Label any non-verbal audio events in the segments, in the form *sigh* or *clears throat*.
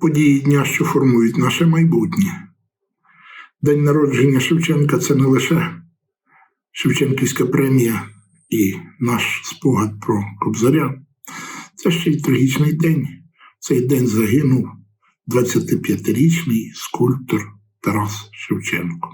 події дня, що формують наше майбутнє. День народження Шевченка це не лише Шевченківська премія і наш спогад про Кобзаря. Це ще й трагічний день. Цей день загинув 25-річний скульптор Тарас Шевченко.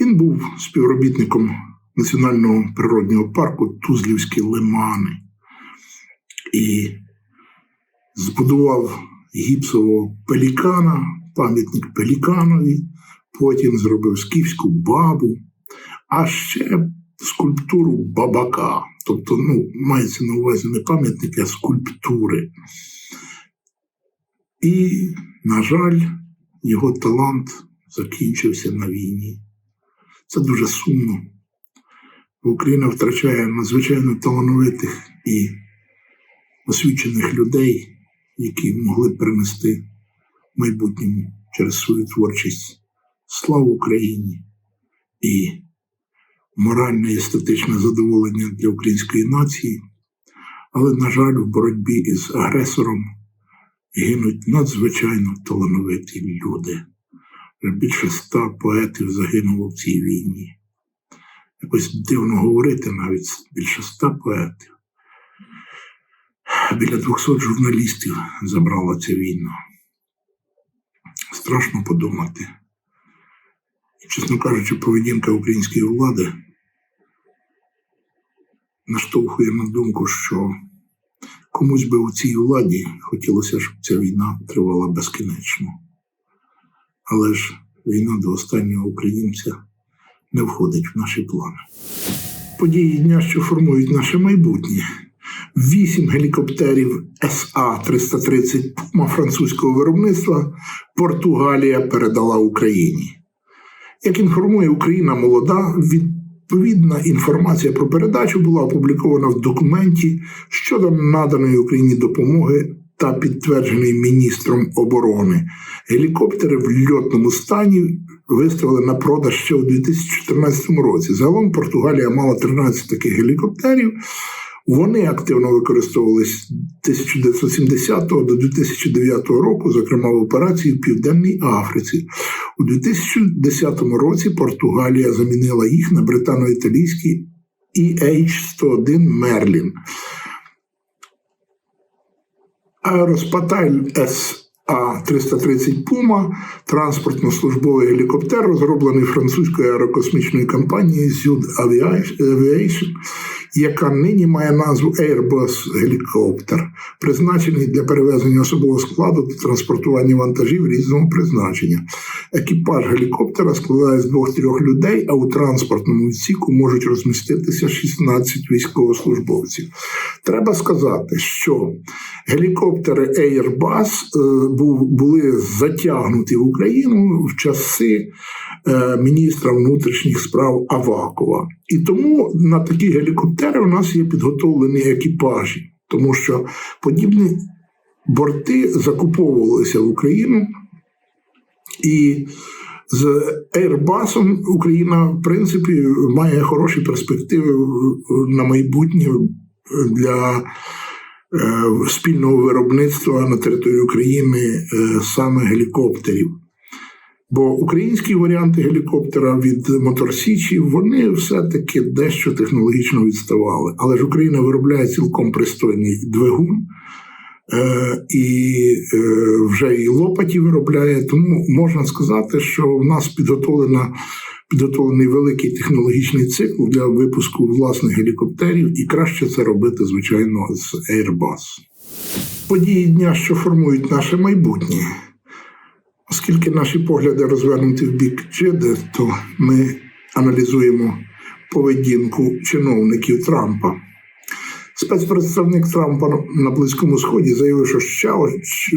Він був співробітником Національного природнього парку Тузлівські лимани і збудував гіпсового пелікана, пам'ятник пеліканові, потім зробив скіфську бабу, а ще скульптуру бабака. Тобто, ну, мається на увазі не пам'ятник, а скульптури. І, на жаль, його талант закінчився на війні. Це дуже сумно. Україна втрачає надзвичайно талановитих і освічених людей, які могли принести майбутньому через свою творчість славу Україні і моральне і естетичне задоволення для української нації. Але, на жаль, в боротьбі із агресором гинуть надзвичайно талановиті люди. Більше ста поетів загинуло в цій війні. Якось дивно говорити навіть більше ста поетів. Біля 200 журналістів забрала ця війна. Страшно подумати. І, чесно кажучи, поведінка української влади наштовхує на думку, що комусь би у цій владі хотілося, щоб ця війна тривала безкінечно. Але ж війна до останнього українця не входить в наші плани. Події дня, що формують наше майбутнє. Вісім гелікоптерів СА-330 Пума французького виробництва Португалія передала Україні. Як інформує Україна молода, відповідна інформація про передачу була опублікована в документі щодо наданої Україні допомоги та підтверджений міністром оборони. Гелікоптери в льотному стані виставили на продаж ще у 2014 році. Загалом Португалія мала 13 таких гелікоптерів. Вони активно використовувалися 1970 до 2009 року, зокрема в операції в Південній Африці. У 2010 році Португалія замінила їх на британо-італійський EH-101 Мерлін. Аероспаталь СА-330 Пума транспортно-службовий гелікоптер, розроблений французькою аерокосмічною компанією Зюд Aviation, яка нині має назву Airbus гелікоптер, призначений для перевезення особового складу та транспортування вантажів різного призначення. Екіпаж гелікоптера складає з двох-трьох людей, а у транспортному відсіку можуть розміститися 16 військовослужбовців. Треба сказати, що гелікоптери Airbus е, були затягнуті в Україну в часи е, міністра внутрішніх справ Авакова. І тому на такі гелікоптери у нас є підготовлені екіпажі, тому що подібні борти закуповувалися в Україну. І з Airbus Україна, в принципі, має хороші перспективи на майбутнє для е, спільного виробництва на території України е, саме гелікоптерів. Бо українські варіанти гелікоптера від Моторсічі вони все-таки дещо технологічно відставали. Але ж Україна виробляє цілком пристойний двигун. Е, і е, вже і лопаті виробляє. Тому можна сказати, що в нас підготовлена. Підготовлений великий технологічний цикл для випуску власних гелікоптерів, і краще це робити, звичайно, з Airbus. Події дня, що формують наше майбутнє. Оскільки наші погляди розвернуті в бік Джиди, то ми аналізуємо поведінку чиновників Трампа. Спецпредставник Трампа на Близькому Сході заявив, що ще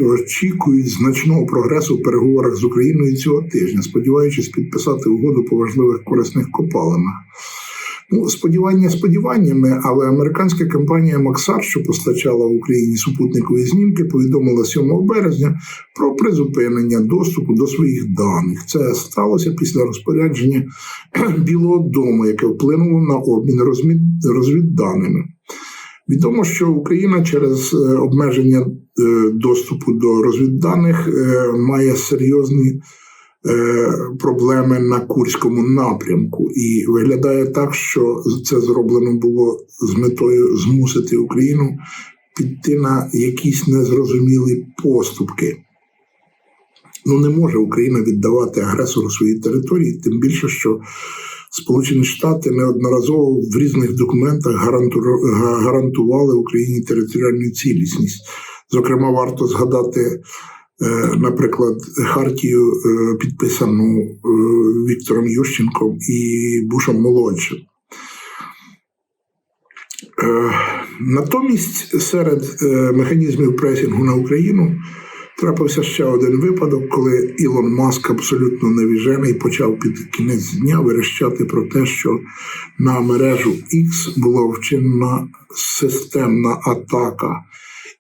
очікують значного прогресу в переговорах з Україною цього тижня, сподіваючись підписати угоду по важливих корисних копалинах. Ну, сподівання сподіваннями, але американська компанія Максар, що постачала в Україні супутникові знімки, повідомила 7 березня про призупинення доступу до своїх даних. Це сталося після розпорядження *clears throat* Білого Дому, яке вплинуло на обмін розвідданими. Відомо, що Україна через е, обмеження е, доступу до розвідданих е, має серйозні е, проблеми на Курському напрямку, і виглядає так, що це зроблено було з метою змусити Україну піти на якісь незрозумілі поступки. Ну, не може Україна віддавати агресору свої території, тим більше, що Сполучені Штати неодноразово в різних документах гаранту- гарантували Україні територіальну цілісність. Зокрема, варто згадати, е, наприклад, хартію, е, підписану е, Віктором Ющенком і Бушем молодшим. Е, Натомість серед е, механізмів пресінгу на Україну трапився ще один випадок, коли Ілон Маск абсолютно невіжений почав під кінець дня верещати про те, що на мережу X була вчинена системна атака.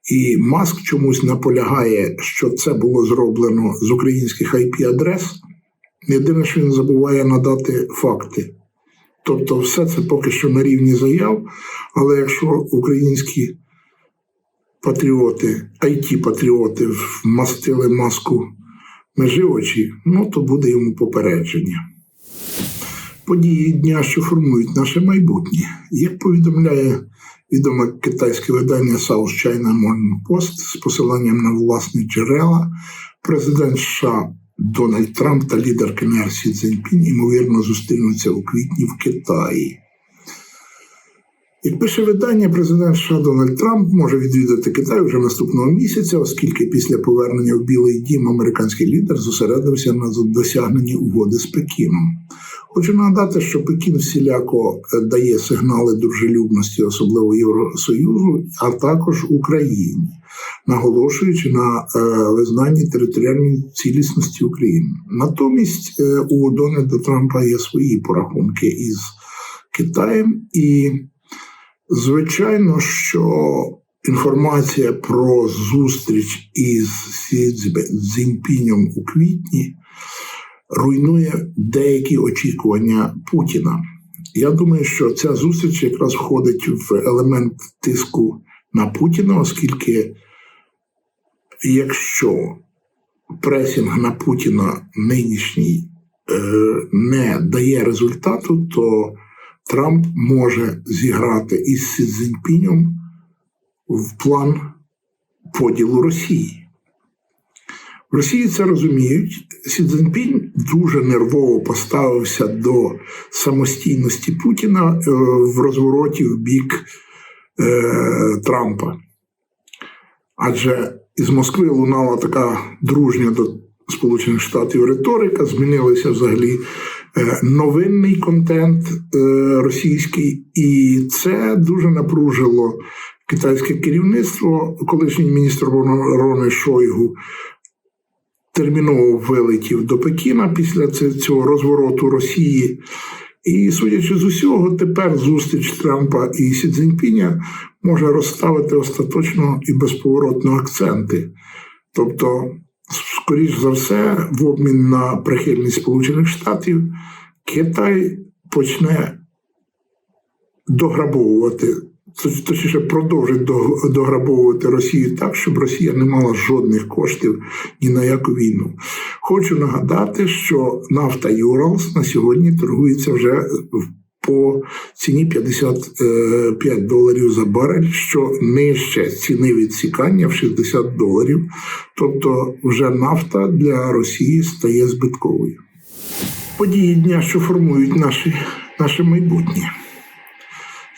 І Маск чомусь наполягає, що це було зроблено з українських IP-адрес. Єдине, що він забуває надати факти. Тобто, все це поки що на рівні заяв, але якщо українські патріоти, IT-патріоти вмастили маску межи очі, ну то буде йому попередження. Події дня, що формують наше майбутнє. Як повідомляє відоме китайське видання South China Morning Post з посиланням на власні джерела, президент США Дональд Трамп та лідер КНР Сі Цзіньпінь ймовірно зустрінуться у квітні в Китаї. Як пише видання, президент США Дональд Трамп може відвідати Китай вже наступного місяця, оскільки після повернення в Білий Дім американський лідер зосередився на досягненні угоди з Пекіном. Хочу нагадати, що Пекін всіляко е, дає сигнали дружелюбності, особливо Євросоюзу, а також Україні, наголошуючи на е, визнанні територіальної цілісності України. Натомість е, у Дональда Трампа є свої порахунки із Китаєм і. Звичайно, що інформація про зустріч із Сі Цзіньпінем у квітні руйнує деякі очікування Путіна. Я думаю, що ця зустріч якраз входить в елемент тиску на Путіна, оскільки якщо пресінг на Путіна нинішній е, не дає результату, то Трамп може зіграти із Сі Цзіньпінем в план поділу Росії. В Росії це розуміють. Сі Цзіньпінь дуже нервово поставився до самостійності Путіна е, в розвороті в бік е, Трампа. Адже із Москви лунала така дружня до Сполучених Штатів риторика, змінилися взагалі новинний контент е, російський, і це дуже напружило китайське керівництво. Колишній міністр оборони Шойгу терміново вилетів до Пекіна після цього розвороту Росії. І, судячи з усього, тепер зустріч Трампа і Сі Цзіньпіня може розставити остаточно і безповоротно акценти. Тобто, скоріш за все, в обмін на прихильність Сполучених Штатів Китай почне дограбовувати, точніше продовжить дограбовувати Росію так, щоб Росія не мала жодних коштів ні на яку війну. Хочу нагадати, що нафта Юралс на сьогодні торгується вже по ціні 55 доларів за барель, що нижче ціни відсікання в 60 доларів. Тобто, вже нафта для Росії стає збитковою. Події дня, що формують наші, наше майбутнє.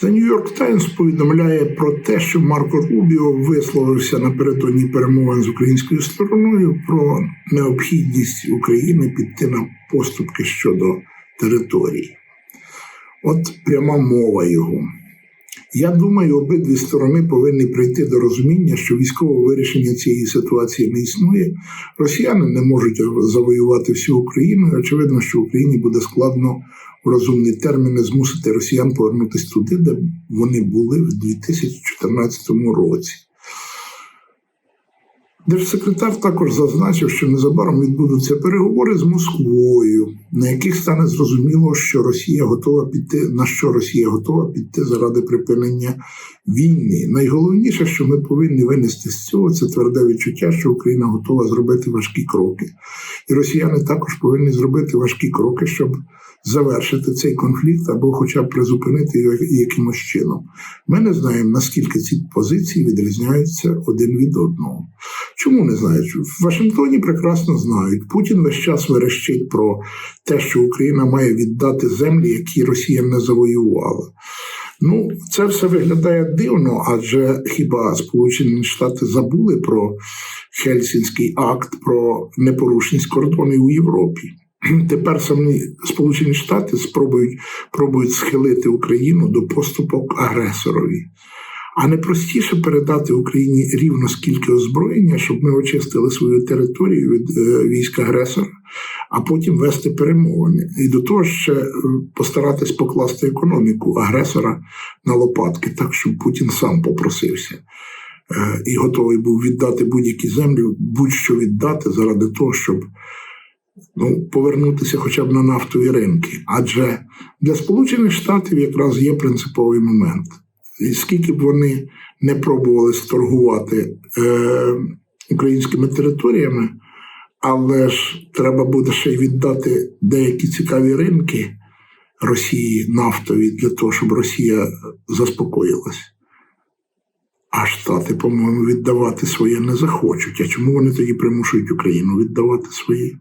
The New York Times повідомляє про те, що Марко Рубіо висловився напередодні перемовин з українською стороною про необхідність України піти на поступки щодо території. От пряма мова його. Я думаю, обидві сторони повинні прийти до розуміння, що військового вирішення цієї ситуації не існує. Росіяни не можуть завоювати всю Україну. і Очевидно, що Україні буде складно в розумні терміни змусити росіян повернутися туди, де вони були в 2014 році. Держсекретар також зазначив, що незабаром відбудуться переговори з Москвою, на яких стане зрозуміло, що Росія готова піти, на що Росія готова піти заради припинення війни. Найголовніше, що ми повинні винести з цього, це тверде відчуття, що Україна готова зробити важкі кроки, і росіяни також повинні зробити важкі кроки, щоб завершити цей конфлікт або, хоча б призупинити його якимось чином. Ми не знаємо наскільки ці позиції відрізняються один від одного. Чому не знають? В Вашингтоні прекрасно знають. Путін весь час верещить про те, що Україна має віддати землі, які Росія не завоювала. Ну, це все виглядає дивно, адже хіба Сполучені Штати забули про Хельсінський акт про непорушність кордонів у Європі. Тепер самі Сполучені Штати спробують пробують схилити Україну до поступок агресорові. А не простіше передати Україні рівно скільки озброєння, щоб ми очистили свою територію від е, військ агресора, а потім вести перемовини. І до того ще е, постаратись покласти економіку агресора на лопатки, так щоб Путін сам попросився е, і готовий був віддати будь-які землі, будь-що віддати заради того, щоб ну, повернутися хоча б на нафтові ринки. Адже для Сполучених Штатів якраз є принциповий момент. І скільки б вони не пробували сторгувати е, українськими територіями, але ж треба буде ще й віддати деякі цікаві ринки Росії нафтові для того, щоб Росія заспокоїлась. А Штати, по-моєму, віддавати своє не захочуть. А чому вони тоді примушують Україну віддавати свої?